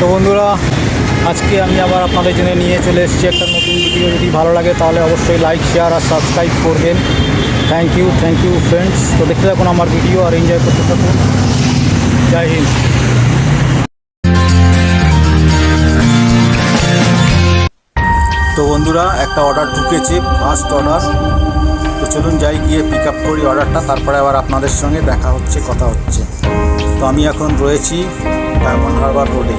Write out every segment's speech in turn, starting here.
তো বন্ধুরা, আজকে আমি আবার আপনাদের জন্য নিয়ে চলে এসেছি একটা নতুন ভিডিও যদি ভালো লাগে তাহলে অবশ্যই লাইক শেয়ার আর সাবস্ক্রাইব করবেন। Thank you thank you friends তো দেখতে থাকুন আমার ভিডিও আর এনজয় করতে থাকুন। জয় হিন্দ। তো বন্ধুরা, একটা অর্ডার ঢুকেছে ফার্স্ট অর্ডার তো চলুন যাই গিয়ে পিক আপ করি অর্ডারটা তারপরে আবার আপনাদের সঙ্গে দেখা হচ্ছে, কথা হচ্ছে। তো আমি এখন রয়েছি ডায়মন্ড হারবার রোডে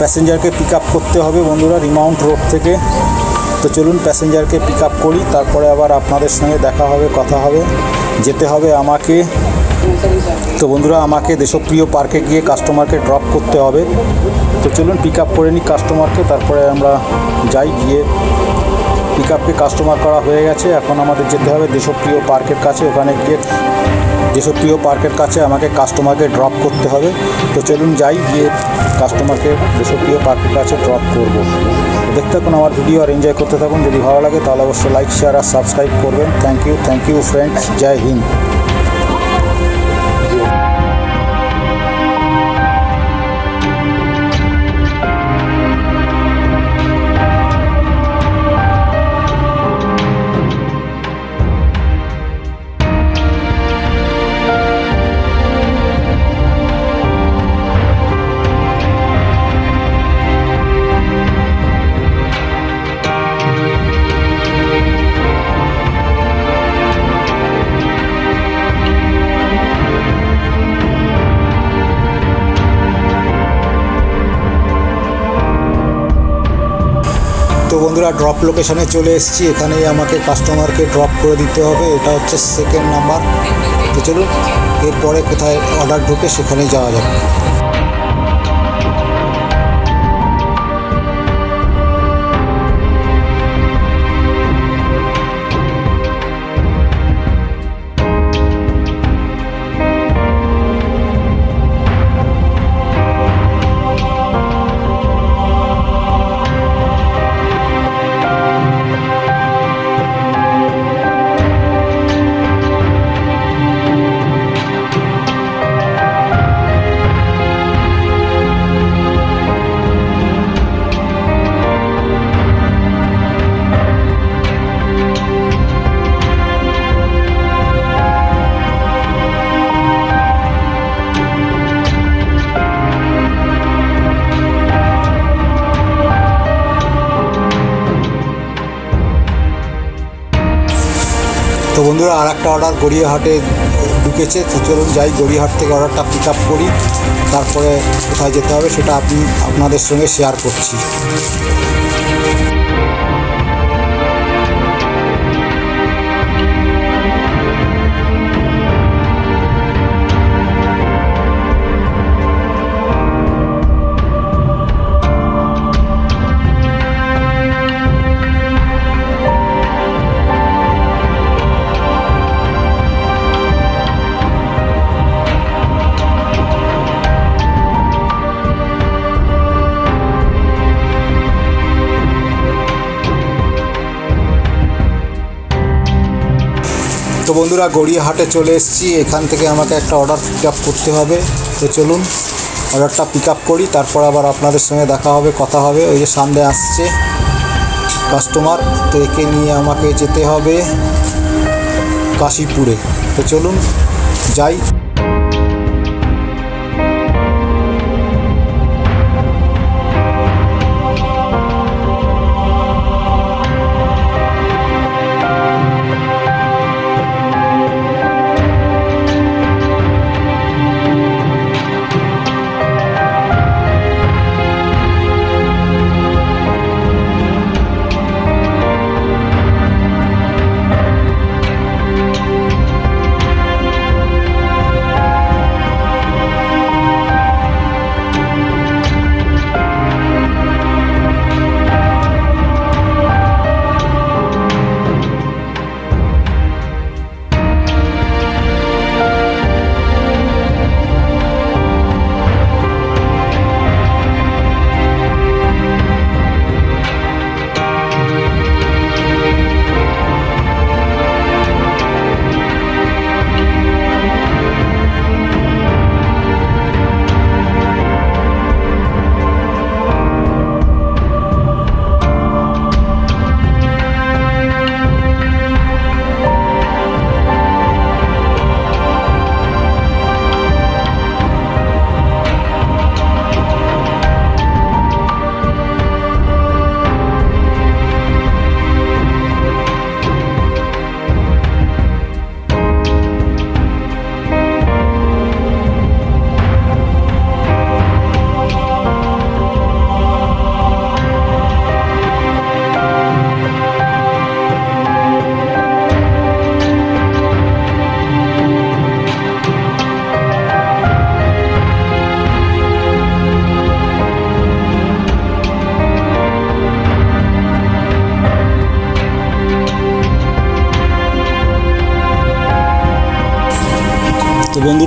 প্যাসেঞ্জারকে পিক আপ করতে হবে বন্ধুরা, রিমাউন্ট রোড থেকে। তো চলুন প্যাসেঞ্জারকে পিক আপ করি, তারপরে আবার আপনাদের সঙ্গে দেখা হবে, কথা হবে, যেতে হবে আমাকে। তো বন্ধুরা, আমাকে দেশপ্রিয় পার্কে গিয়ে কাস্টমারকে ড্রপ করতে হবে। তো চলুন পিক আপ করে নিই কাস্টমারকে তারপরে আমরা যাই গিয়ে পিক আপকে কাস্টমার করা হয়ে গেছে। এখন আমাদের যেতে হবে দেশপ্রিয় পার্কের কাছে, ওখানে গিয়ে দেশপ্রিয় পার্কের কাছে আমাকে কাস্টমারকে ড্রপ করতে হবে, তো চলুন যাই গিয়ে কাস্টমারকে দেশপ্রিয় পার্কের কাছে ড্রপ করব। দেখতে থাকুন আমার ভিডিও আর এনজয় করতে থাকুন। যদি ভালো লাগে তাহলে অবশ্যই লাইক শেয়ার আর সাবস্ক্রাইব করবেন। Thank you thank you friends Jai Hind. তো বন্ধুরা ড্রপ লোকেশনে চলে এসেছি। এখানেই আমাকে কাস্টমারকে ড্রপ করে দিতে হবে। এটা হচ্ছে সেকেন্ড নাম্বার তো চলুন, এরপরে কোথায় অর্ডার ঢুকে সেখানেই যাওয়া যাবে তো বন্ধুরা আর একটা অর্ডার গড়িয়াহাটে ঢুকেছে। তো চলুন যাই, গড়িয়াহাট থেকে অর্ডারটা পিক আপ করি। তারপরে কোথায় যেতে হবে সেটা আপনি আপনাদের সঙ্গে শেয়ার করছি। বন্ধুরা, গড়িয়াহাটে চলে এসেছি। এখান থেকে আমাকে একটা অর্ডার পিক আপ করতে হবে। তো চলুন অর্ডারটা পিক আপ করি, তারপর আবার আপনাদের সঙ্গে দেখা হবে, কথা হবে। ওই যে সামনে আসছে কাস্টমার তো একে নিয়ে আমাকে যেতে হবে কাশীপুরে। তো চলুন, যাই।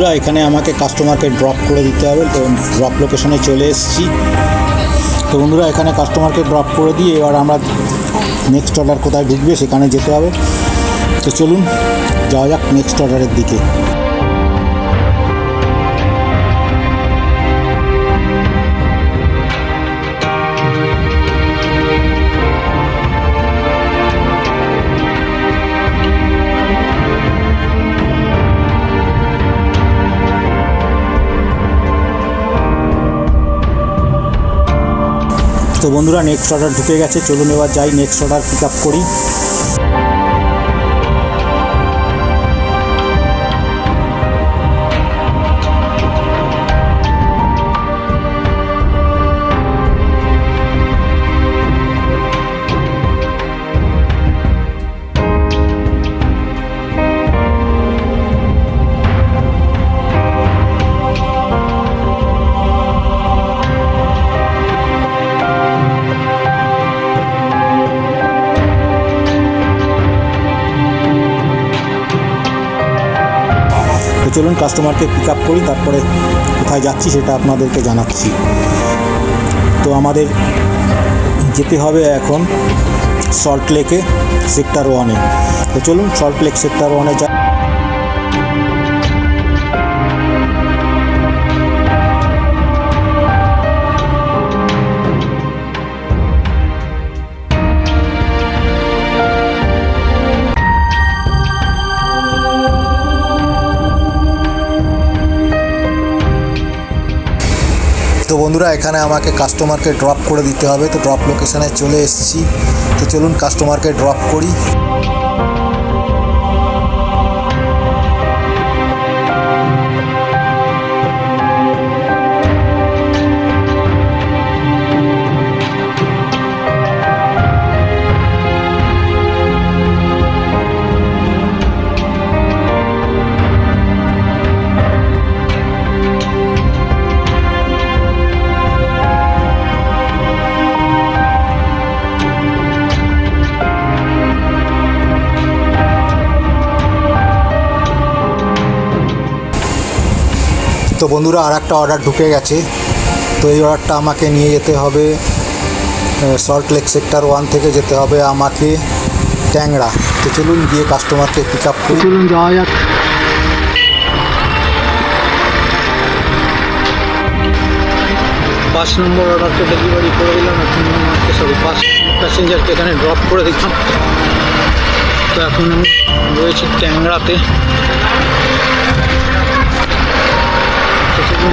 বন্ধুরা এখানে আমাকে কাস্টমারকে ড্রপ করে দিতে হবে। তো ড্রপ লোকেশনে চলে এসেছি। তো বন্ধুরা, এখানে কাস্টমারকে ড্রপ করে দিয়ে এবার আমরা নেক্সট অর্ডার কোথায় ঢুকবে সেখানে যেতে হবে। তো চলুন, যাওয়া যাক নেক্সট অর্ডারের দিকে। তো বন্ধুরা নেক্সট অর্ডার ঢুকে গেছে। চলুন এবার যাই নেক্সট অর্ডার পিক আপ করি। চলুন কাস্টমারকে পিক আপ করি, তারপরে কোথায় যাচ্ছি সেটা আপনাদেরকে জানাচ্ছি। তো আমাদের যেতে হবে এখন সল্ট লেকে সেক্টর ওয়ানে তো চলুন সল্ট লেক সেক্টর ওয়ানে যা তো বন্ধুরা, এখানে আমাকে কাস্টমারকে ড্রপ করে দিতে হবে। তো ড্রপ লোকেশানে চলে এসেছি। তো চলুন কাস্টমারকে ড্রপ করি। বন্ধুরা আর একটা অর্ডার ঢুকে গেছে। তো এই অর্ডারটা আমাকে নিয়ে যেতে হবে সল্ট লেক সেক্টর ওয়ান থেকে যেতে হবে আমাকে ট্যাংরা। তো চলুন গিয়ে কাস্টমারকে পিক আপ করি। চলুন যাওয়া যাক। পাঁচ নম্বর অর্ডারটা ডেলিভারি করে দিলাম এখন আমাকে সরি পাঁচ প্যাসেঞ্জারকে এখানে ড্রপ করে দিলাম। তো এখন আমি রয়েছি ট্যাংরাতে।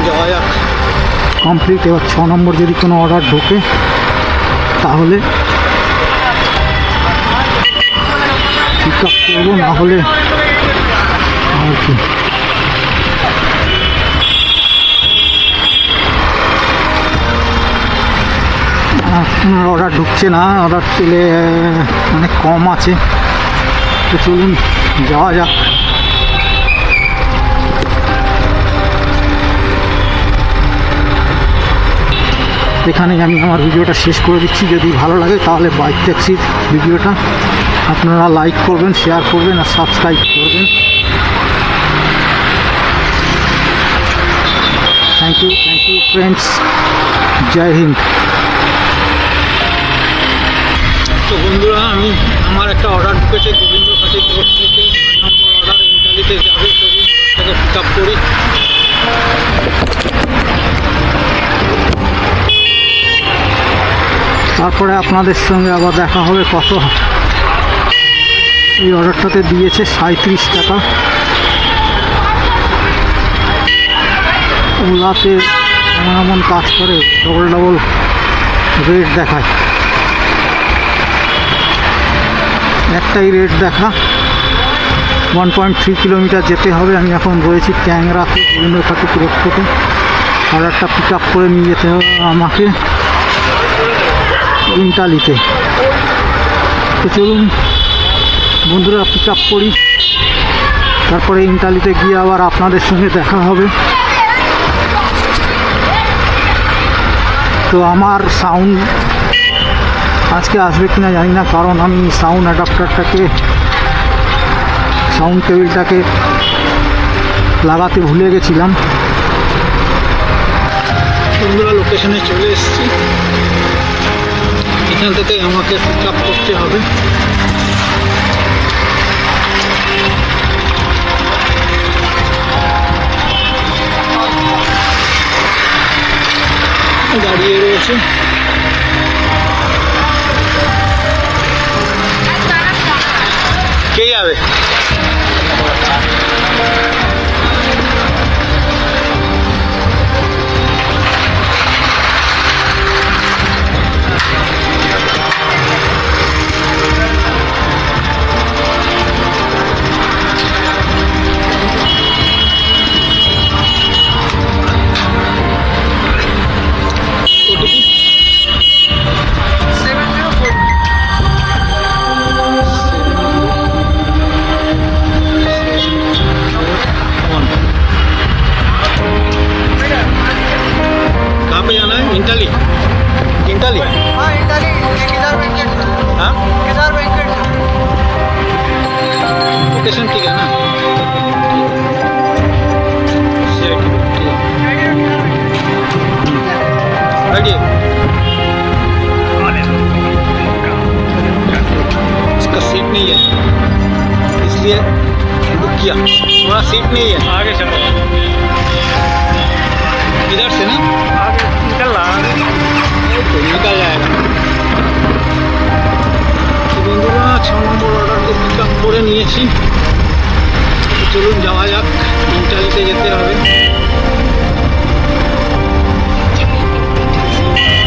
যাওয়া যাক। কমপ্লিট, এবার ছ নম্বর যদি কোনো অর্ডার ঢোকে, তাহলে পিক আপ করব, না হলে আর কি। অর্ডার ঢুকছে না অর্ডার পেলে অনেক কম আছে। তো চলুন, যাওয়া যাক। এখানেই আমি আমার ভিডিওটা শেষ করে দিচ্ছি। যদি ভালো লাগে তাহলে বাইক ট্যাক্সির ভিডিওটা আপনারা লাইক করবেন, শেয়ার করবেন আর সাবস্ক্রাইব করবেন। Thank you thank you friends Jai Hind. তো বন্ধুরা, আমি আমার একটা অর্ডার ঢুকেছে গোবিন্দ খাটি রোড থেকে নম্বর অর্ডার ইন্টালিতে যাবে। চলুন থেকে পিক আপ করি। তারপরে আপনাদের সঙ্গে আবার দেখা হবে কত। এই অর্ডারটাতে দিয়েছে সাঁত্রিশ টাকা। ওলাতে এমন এমন কাজ করে ডবল ডবল রেট দেখায়। একটাই রেট দেখা। ওয়ান পয়েন্ট থ্রি কিলোমিটার যেতে হবে। আমি এখন রয়েছি ট্যাংরাতে গোবিন্দ ঠাকুর থেকে। অর্ডারটা পিক আপ করে নিয়ে যেতে হবে আমাকে। ইন্টালিতে। তো চলুন, বন্ধুরা পিক আপ করি তারপরে ইন্টালিতে গিয়ে আবার আপনাদের সঙ্গে দেখা হবে। তো আমার সাউন্ড আজকে আসবে কিনা জানি না, কারণ আমি সাউন্ড অ্যাডাপ্টারটাকে সাউন্ড টেবিলটাকে লাগাতে ভুলে গেছিলাম। বন্ধুরা লোকেশনে চলে এসেছি। এখান থেকে আমাকে পিক আপ করতে হবে। দাঁড়িয়ে রয়েছে। কে যাবে? सीट नहीं है आगे चलो इधर से ना आगे निकल रहा তো নিকাল যায়গা তো বন্ধুরা ছ নম্বর অর্ডারকে পিক আপ করে নিয়েছি তো চলুন যাওয়া যাক ইন্টালিতে যেতে হবে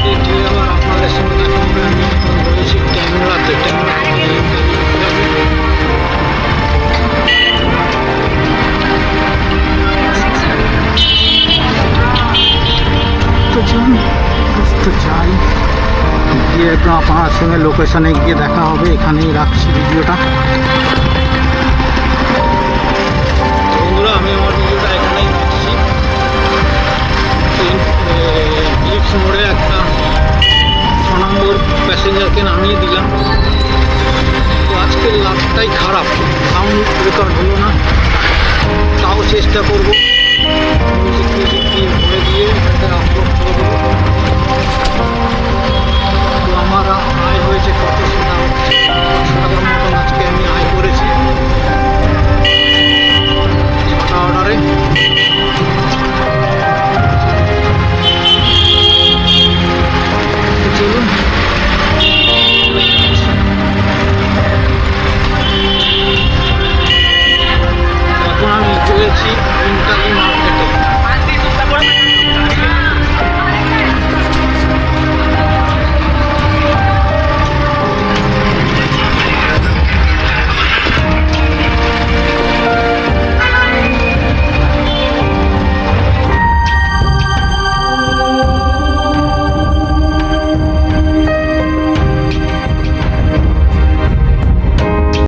দেখলে আবার আপনাদের সঙ্গে দেখা হবে আমি এখন রয়েছি ট্যাংরাতে ট্যাংরা গিয়ে একদম আপনার সঙ্গে লোকেশনে গিয়ে দেখা হবে, এখানেই রাখছি ভিডিওটা। বন্ধুরা, আমি আমার ভিডিওটা এখানেই রাখছি। ডিএক্স মোড়ে একটা ছ নম্বর প্যাসেঞ্জারকে নামিয়ে দিলাম। তো আজকের লাভটাই খারাপ। সাউন্ড রেকর্ড হলো না। তাও চেষ্টা করব। মিউজিক দিয়ে আপলোড করে দেবো। আমার আয় হয়েছে কত সোনা সোনার মতন আজকে আমি আয় করেছি। সোনা অর্ডারে